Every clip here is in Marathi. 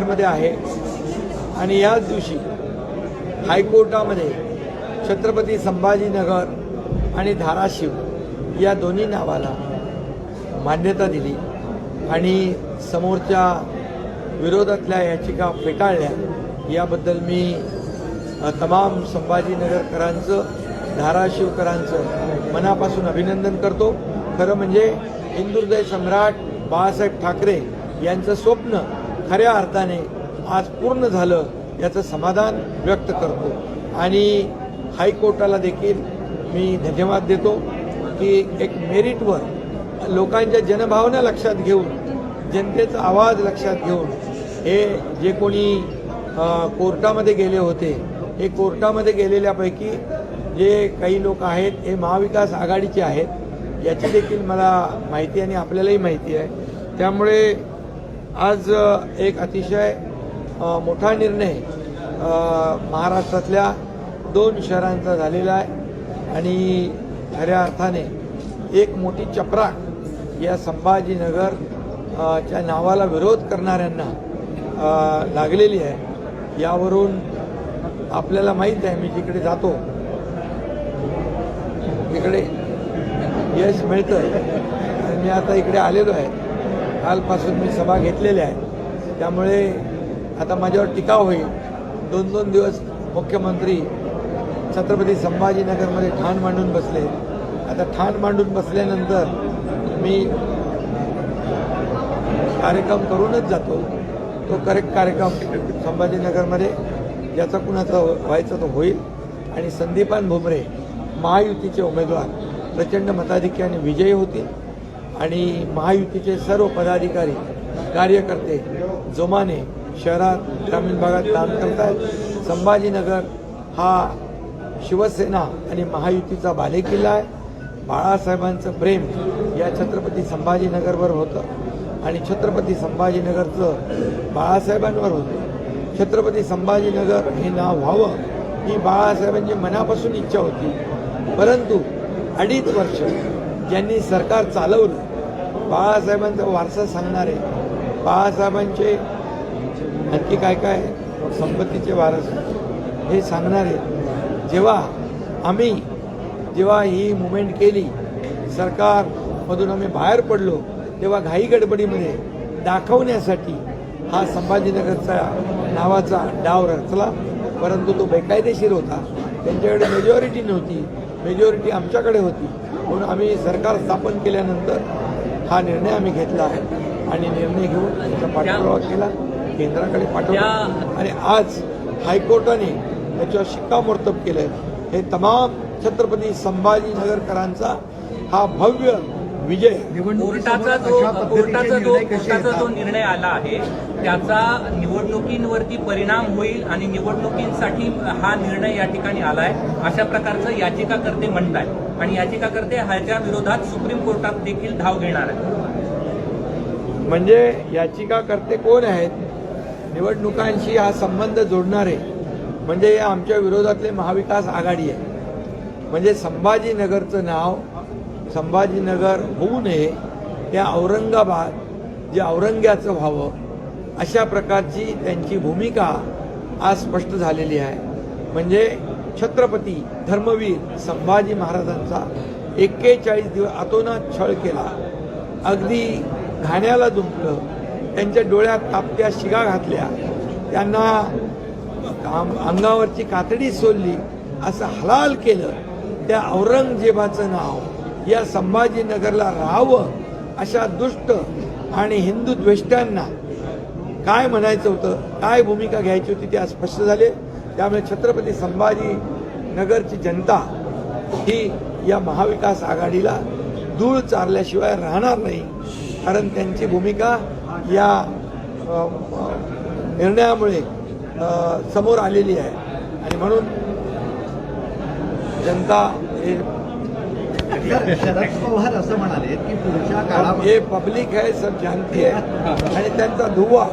मध्ये आहे. आणि याच दिवशी हायकोर्टामध्ये छत्रपती संभाजीनगर आणि धाराशिव या दोन्ही नावाला मान्यता दिली. आणि समोरच्या विरोधातल्या याचिका फेटाळल्या. याबद्दल मी तमाम संभाजीनगरकरांचं धाराशिवकरांचं मनापासून अभिनंदन करतो. खरं म्हणजे हिंदुदय सम्राट बाळासाहेब ठाकरे यांचं स्वप्न खऱ्या अर्थाने आज पूर्ण झालं याचं समाधान व्यक्त करतो. आणि हायकोर्टाला देखील मी धन्यवाद देतो की एक मेरिटवर लोकांच्या जनभावना लक्षात घेऊन जनतेचा आवाज लक्षात घेऊन हे जे कोणी कोर्टामध्ये गेले होते हे कोर्टामध्ये गेलेल्यापैकी जे काही लोक आहेत हे महाविकास आघाडीचे आहेत याची देखील मला माहिती आणि आपल्यालाही माहिती आहे. त्यामुळे आज एक अतिशय मोठा निर्णय महाराष्ट्रातल्या दोन शहरांचा झालेला आहे. आणि खऱ्या अर्थाने एक मोठी चपराक या संभाजीनगर च्या नावाला विरोध करणाऱ्यांना लागलेली आहे. यावरून आपल्याला माहीत आहे मी जिकडे जातो इकडे यश मिळतं आणि मी आता इकडे आलेलो आहे. कालपासून मी सभा घेतलेल्या आहे. त्यामुळे आता माझ्यावर टीका होईल. दोन दोन दिवस मुख्यमंत्री छत्रपती संभाजीनगरमध्ये ठाण मांडून बसले. आता ठाण मांडून बसल्यानंतर मी कार्यक्रम करूनच जातो. तो करेक्ट कार्यक्रम संभाजीनगरमध्ये ज्याचा कुणाचा व्हायचा तो होईल. आणि संदीपान भुमरे महायुतीचे उमेदवार. प्रचंड मताधिक्याने विजयी होतील. आणि महायुतीचे सर्व पदाधिकारी कार्यकर्ते जोमाने शहरात ग्रामीण भागात काम करत आहेत संभाजीनगर हा शिवसेना आणि महायुतीचा बालेकिल्ला आहे. बाळासाहेबांचं प्रेम या छत्रपती संभाजीनगरवर होतं आणि छत्रपती संभाजीनगरचं बाळासाहेबांवर होतं. छत्रपती संभाजीनगर हे नाव व्हावं ही बाळासाहेबांची मनापासून इच्छा होती. परंतु अडीच वर्ष ज्यांनी सरकार चालवलं बाळासाहेबांचा वारसा सांगणार आहे. बाळासाहेबांचे नक्की काय काय संपत्तीचे वारस हे सांगणार आहे. जेव्हा आम्ही जेव्हा ही मुवमेंट केली सरकारमधून आम्ही बाहेर पडलो तेव्हा घाई गडबडीमध्ये दाखवण्यासाठी हा संभाजीनगरचा नावाचा डाव रचला. परंतु तो बेकायदेशीर होता. त्यांच्याकडे मेजॉरिटी नव्हती. मेजॉरिटी आमच्याकडे होती. म्हणून आम्ही सरकार स्थापन केल्यानंतर हा निर्णय आम्ही घेतला आहे. आणि निर्णय घेऊन त्याचा पाठपुरावा केला. केंद्राकडे पाठवला. आणि आज हायकोर्टाने त्याच्यावर शिक्कामोर्तब केलंय. हे तमाम छत्रपती संभाजीनगरकरांचा हा भव्य विजय. कोर्टाचा जो कोर्टाचा जो कोर्टाचा जो निर्णय आला आहे त्याचा निवडणुकींवरती परिणाम होईल आणि निवडणुकींसाठी हा निर्णय या ठिकाणी आलाय. अशा प्रकारचं याचिकाकर्ते म्हणतात आणि याचिकाकर्ते ह्याच्या विरोधात सुप्रीम कोर्टात देखील धाव घेणार आहेत. म्हणजे याचिकाकर्ते कोण आहेत? निवडणुकांशी हा संबंध जोडणारे म्हणजे या आमच्या विरोधातले महाविकास आघाडी आहे. म्हणजे संभाजीनगरचं नाव संभाजीनगर होऊ नये त्या औरंगाबाद जे औरंग्याचं व्हावं अशा प्रकारची त्यांची भूमिका आज स्पष्ट झालेली आहे. म्हणजे छत्रपती धर्मवीर संभाजी महाराजांचा एक्केचाळीस दिवस अतोनात छळ केला. अगदी घाण्याला दुंपलं त्यांच्या डोळ्यात तापत्या शिगा घातल्या. त्यांना अंगावरची कातडी सोडली असं हलाल केलं. त्या औरंगजेबाचं नाव या संभाजीनगरला राहावं अशा दुष्ट आणि हिंदू द्वेष्टांना काय म्हणायचं होतं? काय भूमिका घ्यायची होती? ते आज स्पष्ट झाले. त्यामुळे छत्रपती संभाजी नगरची जनता ही या महाविकास आघाडीला धूळ चारल्याशिवाय राहणार नाही. कारण त्यांची भूमिका या निर्णयामुळे समोर आलेली आहे. आणि म्हणून जनता हे शरद पवार असं म्हणाले की पुढच्या काळामध्ये ये पब्लिक है सब जानती है आणि त्यांचा धुवा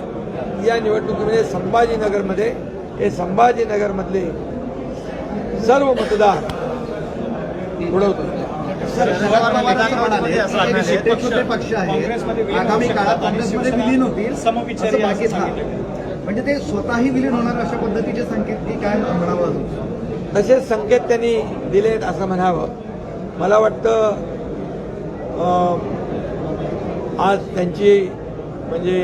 या निवडणुकीमध्ये संभाजीनगरमध्ये हे संभाजीनगरमधले सर्व मतदार छोटे पक्ष आहेत. आगामी काळात काँग्रेसमध्ये विलीन होतील असं बाकी म्हणजे ते स्वतःही विलीन होणार अशा पद्धतीचे संकेत की काय म्हणावं अजून? तसेच संकेत त्यांनी दिलेत असं म्हणावं. मला वाटतं आज त्यांची म्हणजे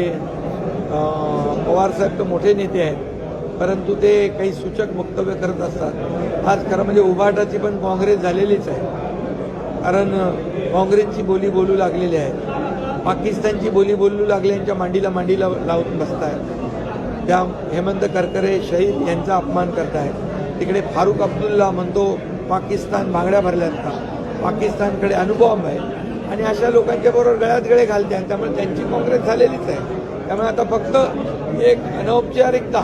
पवारसाहेब तर मोठे नेते आहेत परंतु ते काही सूचक वक्तव्य करत असतात. आज खरं म्हणजे उभाटाची पण काँग्रेस झालेलीच आहे. कारण काँग्रेसची बोली बोलू लागलेली आहे पाकिस्तानची बोली बोलू लागल्यांच्या मांडीला मांडीला लावून बसतायत. त्या हेमंत करकरे शहीद यांचा अपमान करतायत. तिकडे फारूक अब्दुल्ला म्हणतो पाकिस्तान बांगड्या भरल्यात का? पाकिस्तानकडे अनुभव आहे. आणि अशा लोकांच्या बरोबर गळ्यात गळे घालते त्यामुळे त्यांची काँग्रेस झालेलीच आहे. त्यामुळे आता फक्त एक अनौपचारिकता.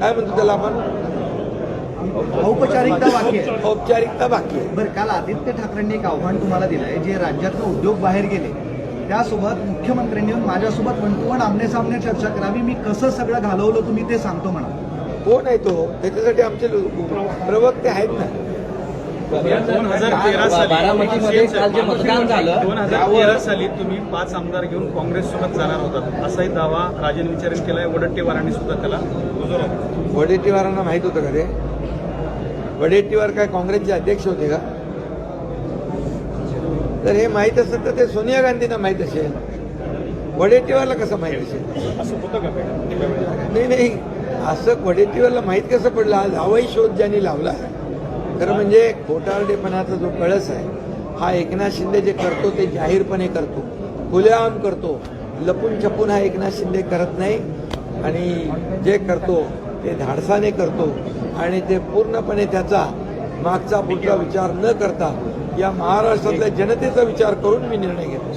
काय म्हणतो त्याला आपण? औपचारिकता बाकी आहे. औपचारिकता बाकी आहे. बरं काल आदित्य ठाकरेंनी एक आव्हान तुम्हाला दिलं आहे जे राज्यातनं उद्योग बाहेर गेले त्यासोबत मुख्यमंत्र्यांनी येऊन माझ्यासोबत टू वन आमने सामने चर्चा करावी मी कसं सगळं घालवलं तुम्ही ते सांगतो म्हणा. कोण आहे तो? त्याच्यासाठी आमचे प्रवक्ते आहेत ना. दोन हजार तेरा साली बारामतीमध्ये काल जे मतदान झालं दोन हजार तेरा साली तुम्ही पाच आमदार घेऊन काँग्रेस सोबत जाणार होतात. असाही दावा राजन विचारेन केलाय वडट्टीवारांनी सुद्धा त्याला. वडेट्टीवारांना माहीत होतं का ते? वडेट्टीवार काय काँग्रेसचे अध्यक्ष होते का? तर हे माहीत असेल तर ते सोनिया गांधींना माहीत असेल. वडेट्टीवारला कसं माहीत असेल? असं होतं का नाही नाही. असं वडेट्टीवारला माहीत कसं पडलं? आज हवाई शोध ज्यांनी लावला खरं म्हणजे खोटारडेपणाचा जो कळस आहे हा एकनाथ शिंदे जे करतो ते जाहीरपणे करतो. खुलेआम करतो. लपून छपून हा एकनाथ शिंदे करत नाही. आणि जे करतो ते धाडसाने करतो. आणि ते पूर्णपणे त्याचा मागचा पुढचा विचार न करता या महाराष्ट्रातल्या जनतेचा विचार करून मी निर्णय घेतो.